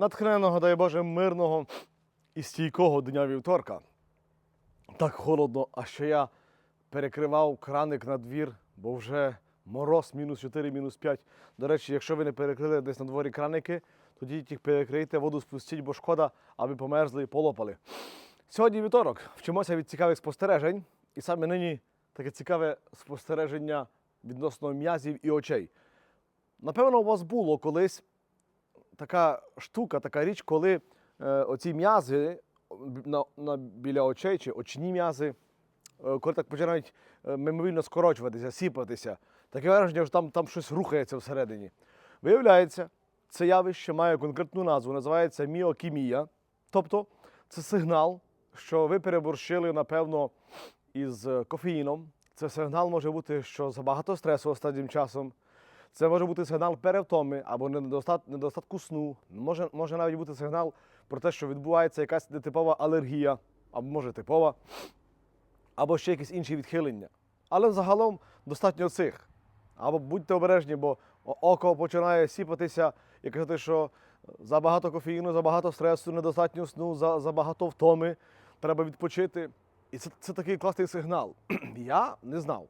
натхненного, дай Боже, мирного і стійкого дня вівторка. Так холодно, а ще я перекривав краник на двір, бо вже мороз мінус 4, мінус 5. До речі, якщо ви не перекрили десь на дворі краники, тоді їх перекрийте, воду спустіть, бо шкода, аби померзли і полопали. Сьогодні вівторок. Вчимося від цікавих спостережень. І саме нині таке цікаве спостереження відносно м'язів і очей. Напевно, у вас було колись така штука, така річ, коли е, оці м'язи на, на, біля очей чи очні м'язи, е, коли так починають е, мимовільно скорочуватися, сіпатися, таке враження, що там, там щось рухається всередині. Виявляється, це явище має конкретну назву, називається міокімія. Тобто це сигнал, що ви переборщили, напевно, із кофеїном. Це сигнал може бути, що забагато стресу останнім часом. Це може бути сигнал перевтоми або недостатку сну. Може, може навіть бути сигнал про те, що відбувається якась нетипова алергія, або може типова, або ще якісь інші відхилення. Але загалом достатньо цих. Або будьте обережні, бо око починає сіпатися і казати, що забагато кофеїну, забагато стресу, недостатньо сну, за- забагато втоми, треба відпочити. І це, це такий класний сигнал. Я не знав.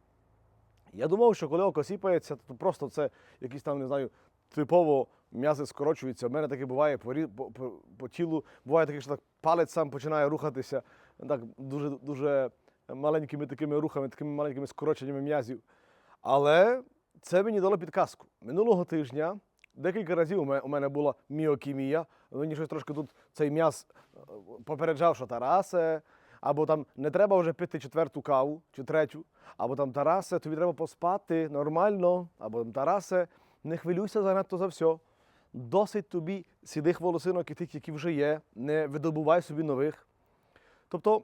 Я думав, що коли око сіпається, то просто це якісь там, не знаю, типово м'язи скорочуються. У мене таке буває по, по, по, по тілу. Буває таке, що так палець сам починає рухатися так дуже, дуже маленькими такими рухами, такими маленькими скороченнями м'язів. Але це мені дало підказку. Минулого тижня декілька разів у мене, була міокімія. Мені щось трошки тут цей м'яз е, попереджав, що Тарасе, або там не треба вже пити четверту каву чи третю, або там Тарасе, тобі треба поспати нормально, або там Тарасе, не хвилюйся занадто за все. Досить тобі сідих волосинок і тих, які вже є, не видобувай собі нових. Тобто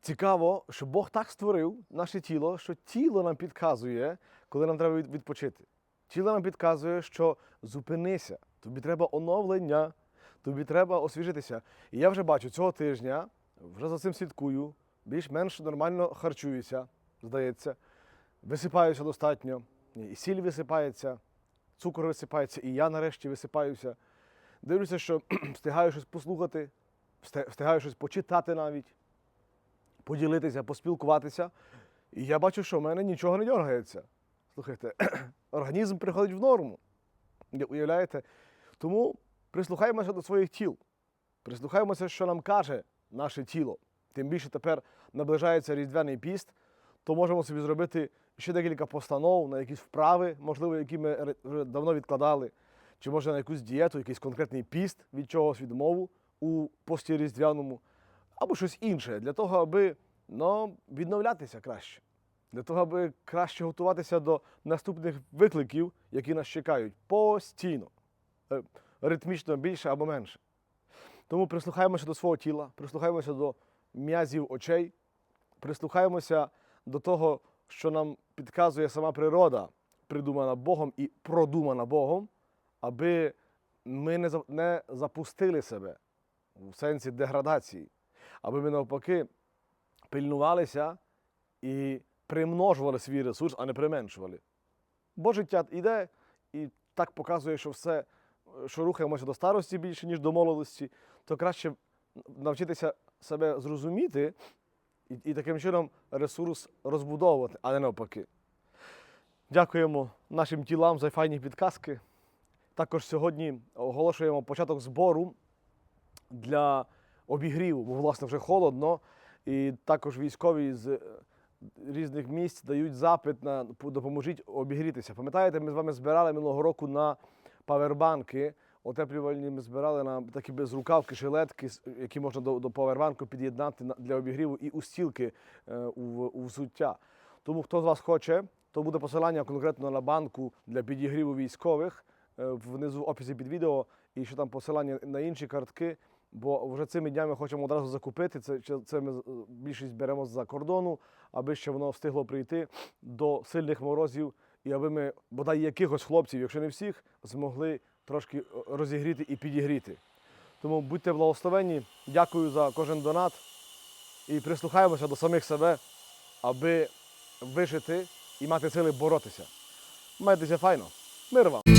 цікаво, що Бог так створив наше тіло, що тіло нам підказує, коли нам треба відпочити. Тіло нам підказує, що зупинися, тобі треба оновлення, тобі треба освіжитися. І я вже бачу цього тижня, вже за цим слідкую, більш-менш нормально харчуюся, здається, висипаюся достатньо, і сіль висипається, цукор висипається, і я нарешті висипаюся. Дивлюся, що встигаю щось послухати, встигаю щось почитати навіть, поділитися, поспілкуватися. І я бачу, що в мене нічого не дергається. Слухайте, організм приходить в норму. Уявляєте? Тому прислухаємося до своїх тіл. Прислухаємося, що нам каже наше тіло. Тим більше тепер наближається різдвяний піст, то можемо собі зробити ще декілька постанов на якісь вправи, можливо, які ми вже давно відкладали, чи може на якусь дієту, якийсь конкретний піст від чогось відмову у пості різдвяному, або щось інше, для того, аби ну, відновлятися краще, для того, аби краще готуватися до наступних викликів, які нас чекають постійно, Е, ритмічно більше або менше. Тому прислухаємося до свого тіла, прислухаємося до м'язів очей, прислухаємося до того, що нам підказує сама природа, придумана Богом і продумана Богом, аби ми не, запустили себе в сенсі деградації, аби ми навпаки пильнувалися і примножували свій ресурс, а не применшували. Бо життя йде і так показує, що все, що рухаємося до старості більше, ніж до молодості, то краще навчитися себе зрозуміти і, і таким чином ресурс розбудовувати, а не навпаки. Дякуємо нашим тілам за файні підказки. Також сьогодні оголошуємо початок збору для обігріву, бо власне вже холодно. І також військові з е, різних місць дають запит на допоможіть обігрітися. Пам'ятаєте, ми з вами збирали минулого року на павербанки. Отеплювальні ми збирали на такі безрукавки, жилетки, які можна до, до павербанку під'єднати для обігріву і устілки е, у, у взуття. Тому хто з вас хоче, то буде посилання конкретно на банку для підігріву військових е, внизу в описі під відео, і ще там посилання на інші картки. Бо вже цими днями хочемо одразу закупити. Це, це- це ми більшість беремо з-за кордону, аби ще воно встигло прийти до сильних морозів, і аби ми, бодай якихось хлопців, якщо не всіх, змогли трошки е, розігріти і підігріти. Тому будьте благословенні, дякую за кожен донат і прислухаємося до самих себе, аби вижити і мати сили боротися. Майтеся файно. Мир вам!